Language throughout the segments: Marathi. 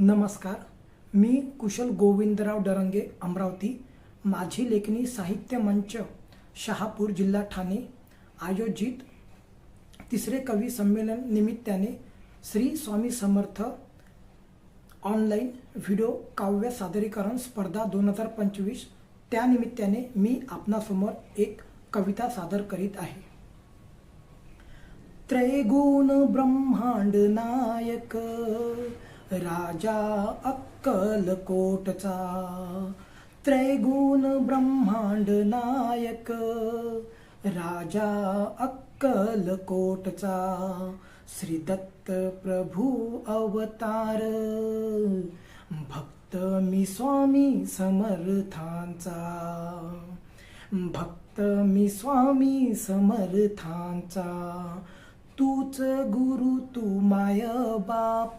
नमस्कार. मी कुशल गोविंदराव डरंगे अमरावती. माझी लेखणी साहित्य मंच शहापूर जिल्हा ठाणे. आयोजित तिसरे कवी संमेलन निमित्ताने श्री स्वामी समर्थ ऑनलाईन व्हिडिओ काव्य सादरीकरण स्पर्धा दोन हजार पंचवीस. त्यानिमित्ताने मी आपणासमोर एक कविता सादर करीत आहे. त्रैगुण ब्रह्मांड नायक राजा अक्कलकोटचा. त्रैगुण ब्रह्मांड नायक. राजा अक्कलकोटचा. श्री दत्त प्रभू अवतार. भक्त मी स्वामी समर्थांचा. भक्त मी स्वामी समर्थांचा. तूच गुरु तू माय बाप.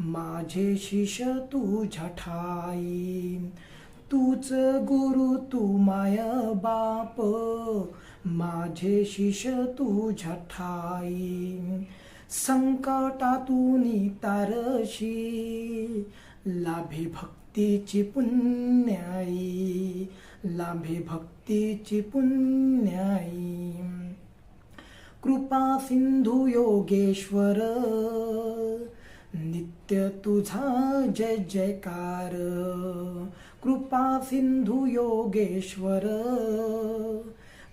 माझे शिष तुझ्या ठाई. तूच गुरु तू माय बाप. माझे शिष तुझ्या ठाई. संकटातून तारशी लाभे भक्तीची पुण्याई. लाभे भक्तीची पुण्याई. कृपा सिंधू योगेश्वर नित्य तुझा जय जयकार. कृपा सिंधू योगेश्वर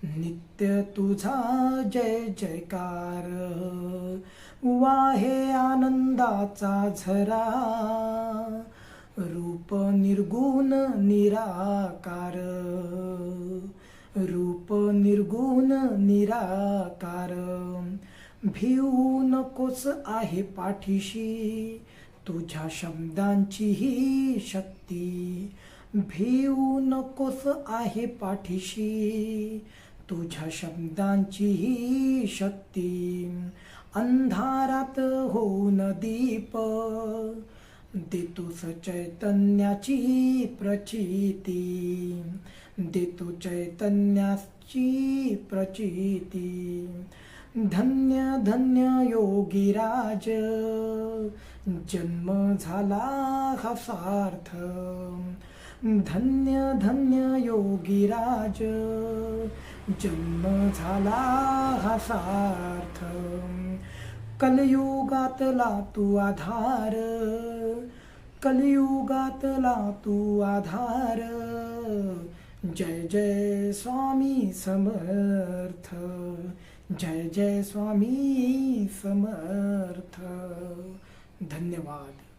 नित्य तुझा जय जयकार. वाहे आनंदाचा झरा रूप निर्गुण निराकार. रूप निर्गुण निराकार. भिवू नकोस आहे पाठीशी तुझ्या शब्दांची ही शक्ती. भिवू नकोस आहे पाठीशी तुझ्या शब्दांची ही शक्ती. अंधारात होऊन दीप देतोस चैतन्याची प्रचिती. देतो चैतन्याची प्रचिती. धन्य धन्य योगीराज जन्म झाला हा सार्थ. धन्य धन्य योगीराज जन्म झाला हा सार्थ. कलयुगातला तू आधार. कलियुगातला तू आधार. जय जय स्वामी समर्थ. जय जय स्वामी समर्थ. धन्यवाद.